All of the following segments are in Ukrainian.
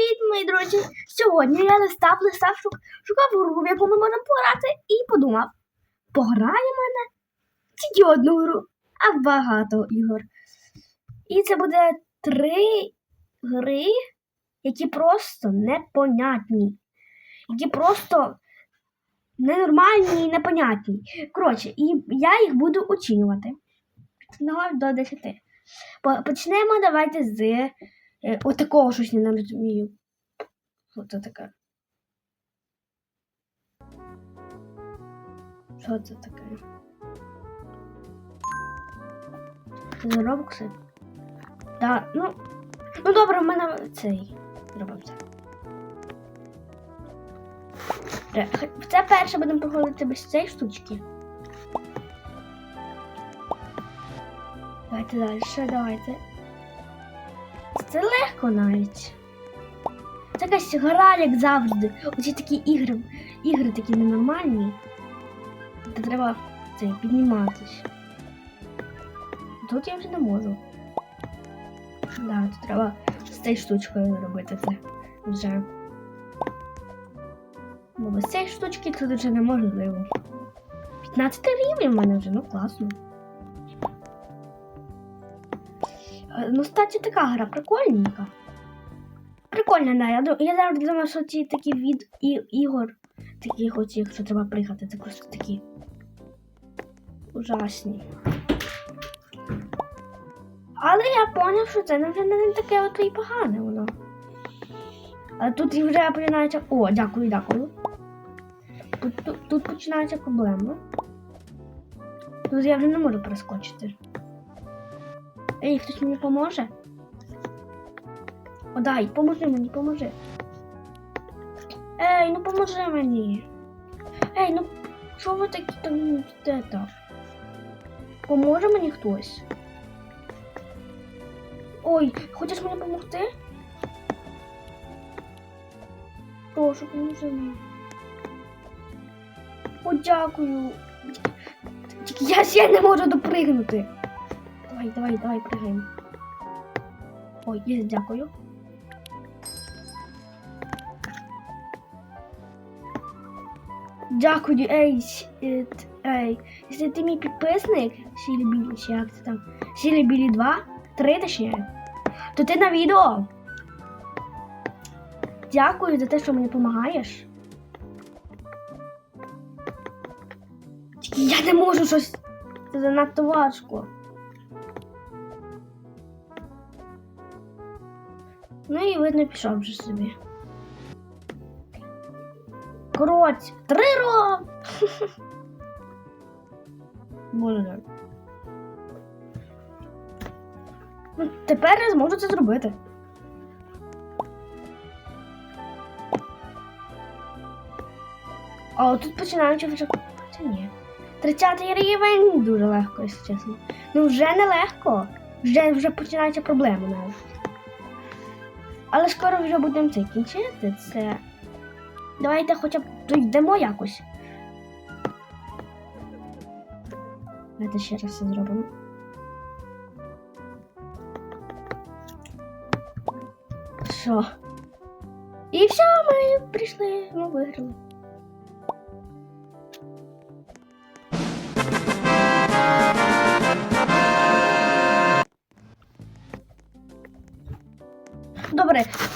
Привіт, мої друзі! Сьогодні я листав, листав, шук, шукав гру, в яку ми можемо пограти, і подумав, пограємо на тільки одну гру, а багато ігор. І це буде три гри, які просто непонятні. Які просто ненормальні і непонятні. Коротше, і я їх буду оцінювати. Від 0 до 10. Почнемо давайте з е, отакого щось я не розумію. Що це таке? Що це таке? Це робокси? Так, ну. Ну добре, в мене цей. Зробимо це. Е, Це перше будемо проходити без цієї штучки. Давайте далі, давайте. Це легко навіть. Це якась гра, як завжди. Оці такі ігри, ігри такі ненормальні. Де треба це, підніматись. Тут я вже не можу. Да, тут треба з цією штучкою робити це вже. Бо без цієї штучки тут вже неможливо. 15 рівень в мене вже, ну класно. Ну, кстати, така гра прикольненька. Прикольна, да. Я, завжди думаю, що ці такі від і, ігор, таких оцих, що треба приїхати, це просто такі ужасні. Але я поняв, що це вже не таке от і погане воно. А тут вже починається. О, дякую, дякую. Тут, тут, тут починається проблема. Тут я вже не можу перескочити. Ей, хтось мені поможе? О, дай, поможи мені, поможи. Ей, ну поможи мені. Ей, ну що ви такі там де так? Поможе мені хтось? Ой, хочеш мені допомогти? Прошу, поможи мені. О, дякую. Тільки я ще не можу допригнути. Давай, давай, давай, пригаємо. Ой, є, дякую. Дякую, ей, е, ей. Якщо ти мій підписник, Сілі Білі, чи як це там? Сілі Білі 2, 3 точніше, то ти на відео. Дякую за те, що мені допомагаєш. Я не можу щось. Це занадто важко. Ну і видно, пішов вже собі. Коротше, три ро. Боже. Ну, тепер я зможу це зробити. А тут починаючи вже. Це ні. 30 рівень дуже легко, якщо чесно. Ну вже не легко. Вже, вже починаються проблеми навіть. Але скоро вже будемо це кінчити. Це. Давайте хоча б дійдемо якось. Давайте ще раз це зробимо. Що? І все, ми прийшли, ми виграли.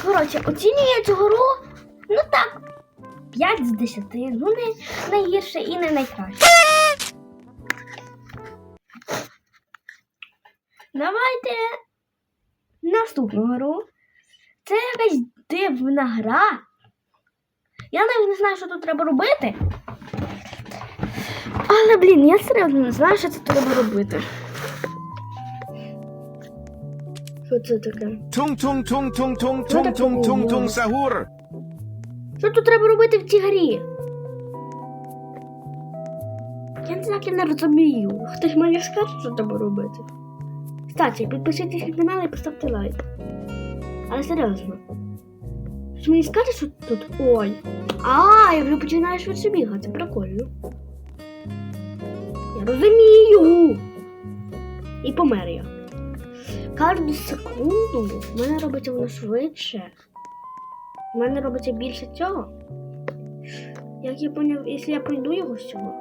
Коротше, оцінюю цю гру, ну так, 5 з 10. Ну, не найгірше і не найкраще. Давайте наступну гру. Це якась дивна гра. Я навіть не знаю, що тут треба робити. Але, блін, я серйозно не знаю, що це треба робити. Що це таке? Tung sahur. Що тут треба робити в цій грі? Я не так і не розумію. Хтось мені скаже, що треба робити. Кстати, підпишіться на канал і поставте лайк. Але серйозно. Хтось мені скаже, що тут. Ой. А, я вже починаю швидше бігати. Прикольно. Я розумію. І помер я. Кожну секунду в мене робиться воно швидше. У мене робиться більше цього. Як я поняв, якщо я пройду його з цього,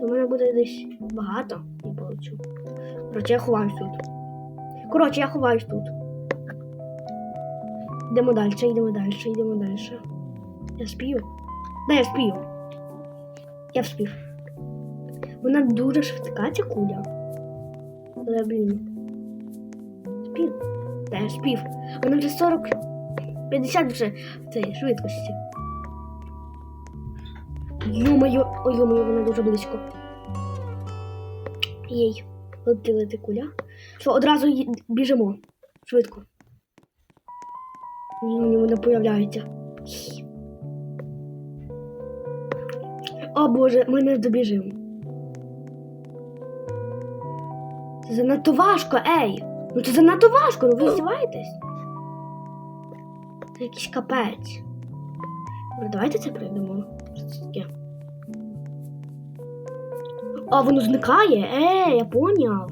то в мене буде десь багато, я получу. Коротше, я ховаюсь тут. Коротше, я ховаюсь тут. Йдемо далі, йдемо далі, йдемо далі. Я спію. Да, я спію. Я вспів. Вона дуже швидка, ця куля. Але, блін. Спів. Та я спів. Вона вже 40. 50 вже в цій швидкості. Йо-моє, ой, йо-моє, вона дуже близько. Єй, лети, куля. Що, одразу біжимо. Швидко. Ні, вона появляється. О боже, ми не добіжимо. Це занадто важко, ей! Ну це занадто важко, ну ви здіваєтесь? Це якийсь капець. Добре, давайте це таке? А, воно зникає? Е, я поняв.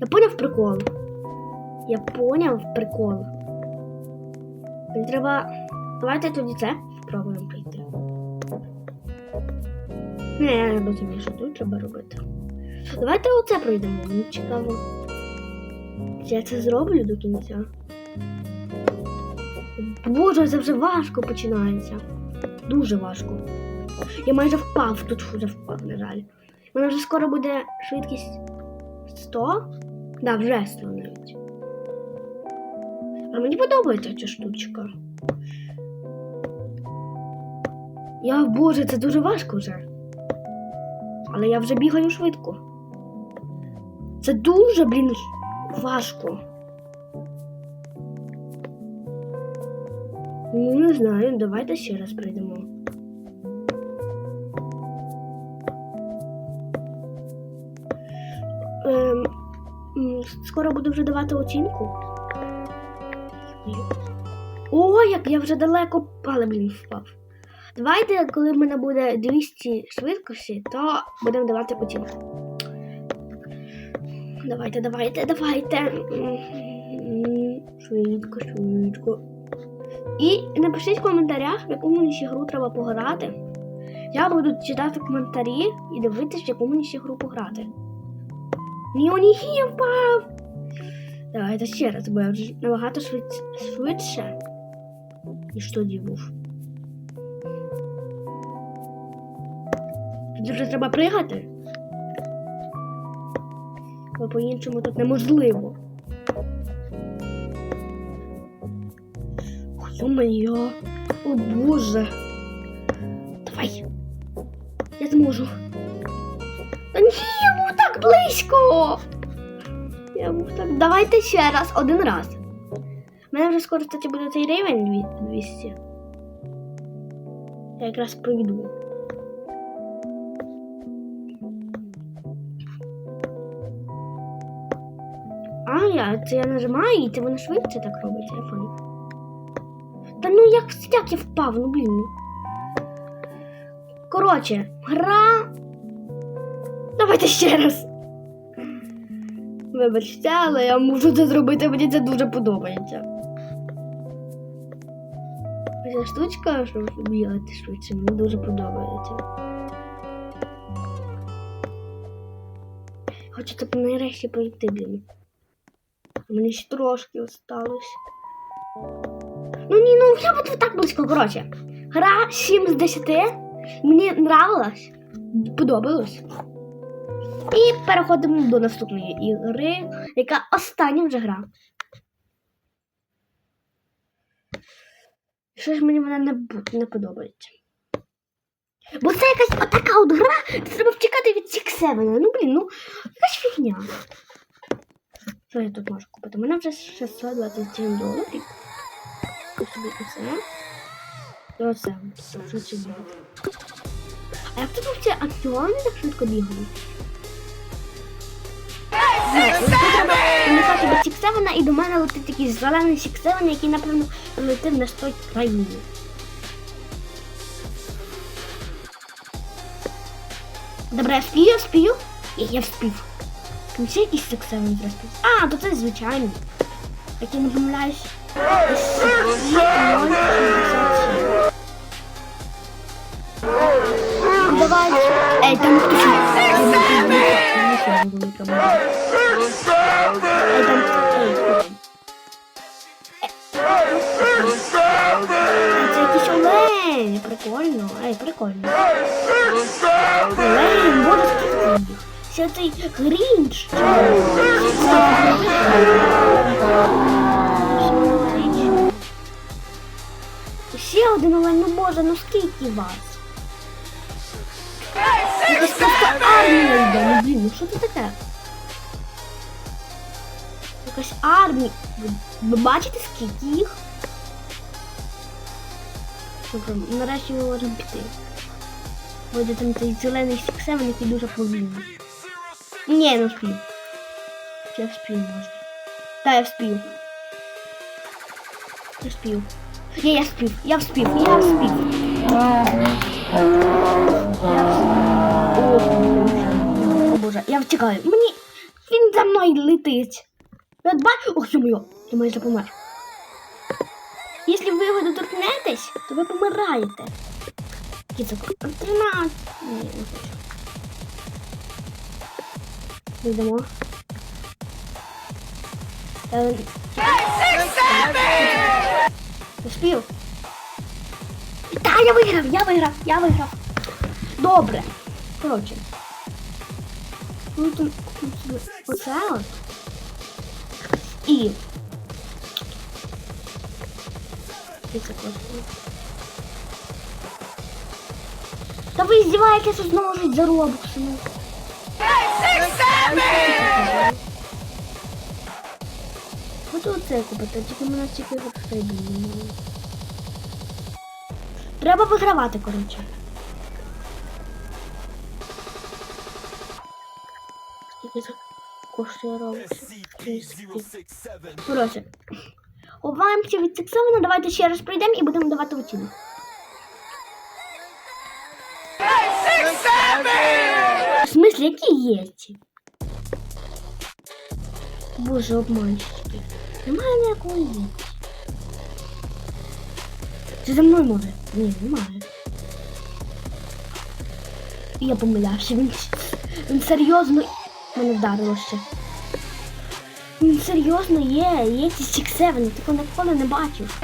Я поняв прикол. Я поняв прикол. Мені треба. Давайте тоді це спробуємо пройти. Не, я не розумію, що тут треба робити. Давайте оце пройдемо, мені цікаво. Я це зроблю до кінця? Боже, це вже важко починається. Дуже важко. Я майже впав, тут вже впав, на жаль. У мене вже скоро буде швидкість 100? Да, вже 100 навіть. А мені подобається ця штучка. Я, боже, це дуже важко вже. Але я вже бігаю швидко. Це дуже, блін, важко. Ну, не знаю, давайте ще раз прийдемо. Ем, скоро буду вже давати оцінку. О, як я вже далеко, але блін, впав. Давайте, коли в мене буде 200 швидкості, то будемо давати оцінку. Давайте, давайте, давайте. Швидко, швидко. І напишіть в коментарях, в яку мені ще гру треба пограти. Я буду читати коментарі і дивитися, в яку мені ще гру пограти. Ні, о, ні, я впав! Давайте ще раз, бо я вже набагато швидше, ніж тоді був. Тут вже треба пригати. Бо по-іншому тут неможливо. Ё-моё. О боже. Давай. Я зможу. Та ні, я був так близько. Я був так. Давайте ще раз, один раз. У мене вже скоро, кстати, буде цей рівень 200. Я якраз пройду. Я, це я нажимаю, і це воно швидше так робить, понял. Та ну як, як я впав, ну блін. Коротше, гра. Давайте ще раз. Вибачте, але я можу це зробити, мені це дуже подобається. Ця штучка, щоб бігати швидше, мені дуже подобається. Хочеться б нарешті пройти, блін. Мені ще трошки осталось. Ну ні, ну я буду так близько, коротше. Гра 7 з 10. Мені нравилась, подобалось. І переходимо до наступної ігри, яка остання вже гра. Що ж мені вона не, не подобається? Бо це якась отака от гра, де треба втікати від Сіксевена. Ну блін, ну якась фігня. Що я тут можу купити? У мене вже 627 доларів. Собі це. І оце. Що це буде? А як тут ці акціони так швидко бігають? Уникати від Сіксевена і до мене летить якийсь зелений Сіксевен, який, напевно, летив на 100 країні. Добре, я спію, я спію. І я вспів. Там всі якісь так зразки. А, то це звичайні. Як я не помиляюсь. Е, там хтось. Е, прикольно, ай, прикольно. Олень, буде в Ще цей грінч. Ще один олень, ну боже, ну скільки вас? Ну блін, що це таке? Якась армія. Ви бачите скільки їх? Добре, нарешті ми можемо піти. Буде там цей зелений сіксевен, який дуже повільний. Ні, не вспів. Я вспів може. Та я вспів. Я вспів. Ні, я вспів, я вспів, я вспів. О, Боже. Я втікаю. Мені він за мною летить. Я бачу, ох, йо я майже помер. Якщо ви його доторкнетесь, то ви помираєте. Кіцок, 13. Ні, не хочу. Йдемо. Е, Успів. Та, я виграв, я виграв, я виграв. Добре. Коротше. Ну тут тут оце от. І. І це. Та ви здіваєтеся знову жить за робоксами. Хочу оце купити, тільки мене тільки немає. Треба вигравати, коротше. Скільки це коштує робоксів? Коротше. Ховаємося від цих давайте ще раз прийдемо і будемо давати оцінку. В смысле, які є? Боже, обманщики. Немає ніякого є. Це за мною може? Ні, немає. Я помилявся, він, він серйозно мене вдарило ще. Він серйозно є, є ці Seven, такого ніколи не бачив.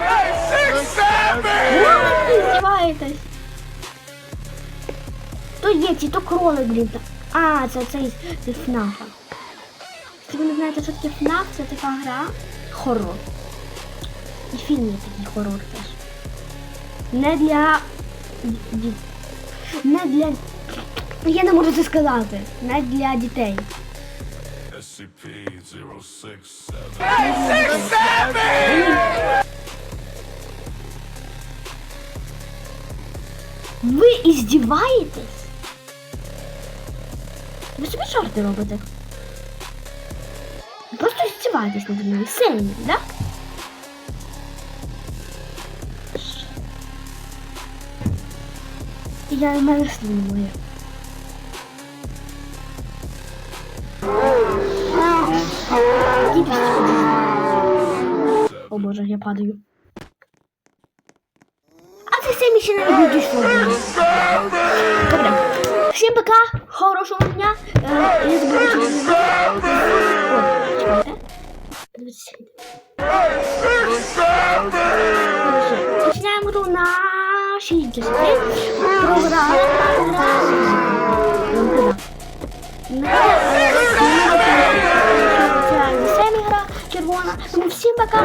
Ви здіваєтесь. То є ці, то кролик, блін. А, це цей це FNAF. Якщо ви не знаєте, що таке FNAF, це така гра хорор. І фільм є такий хорор теж. Не для. Не для. Я не можу це сказати. Не для дітей. SCP-067. Ви іздіваєтесь? Ви собі жарти робите? Ви просто іздіваєтесь над мною. Сильно, да? Я в мене слів немає. Дідусь. О боже, я падаю. А це самі ще навіть не дійшло. до мене. Добре. Всім пока, хорошого дня. Не забудьте. Починаємо тут на 60. Програма. Це гра червона. Тому всім пока.